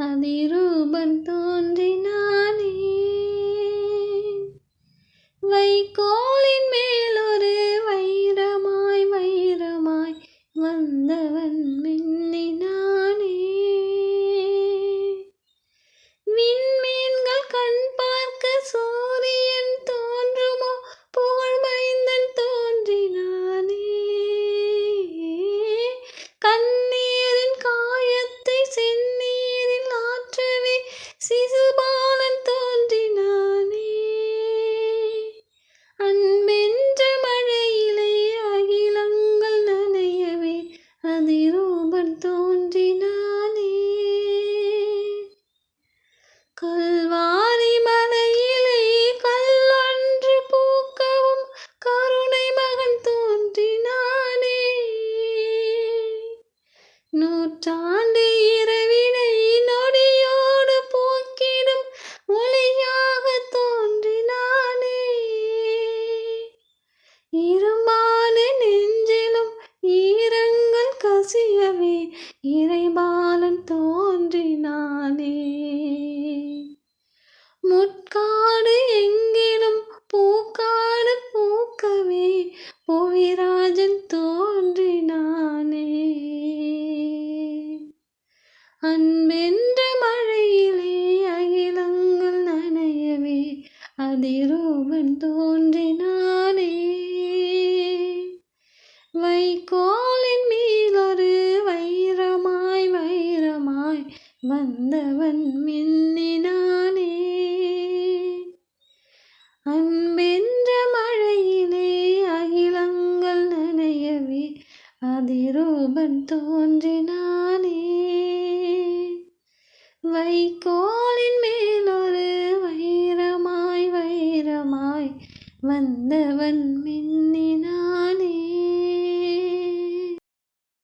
அதிரூபம் தோன்றினானே. வைக்கோலின் மேல் ஒரு வைரமாய் வைரமாய் வந்தவன் மின்னினானே. விண் ரூபன் தோன்றினானே. கல்வாரி மலையிலே கல்லொன்று பூக்கவும் கருணை மகன் தோன்றினானே. நூற்றாண்டு இரவினை நொடியோடு போக்கிடும் ஒளியாக தோன்றினானே. இரும் ஆசியவே இறைபாலன் தோன்றினானே. முட்காடு எங்கிலும் பூக்காடு பூக்கவே புவிராஜன் தோன்றினானே. அன்பென்ற மழையிலே அகிலங்கள் நனையவே அதிரூபன் தோன்றினானே. வந்தவன் மின்னினானே. அன்பென்ற மழையிலே அகிலங்கள் நனையவே அதிரூபன் தோன்றினானே. வைக்கோலின் மேலொரு வைரமாய் வைரமாய் வந்தவன் மின்னினான்.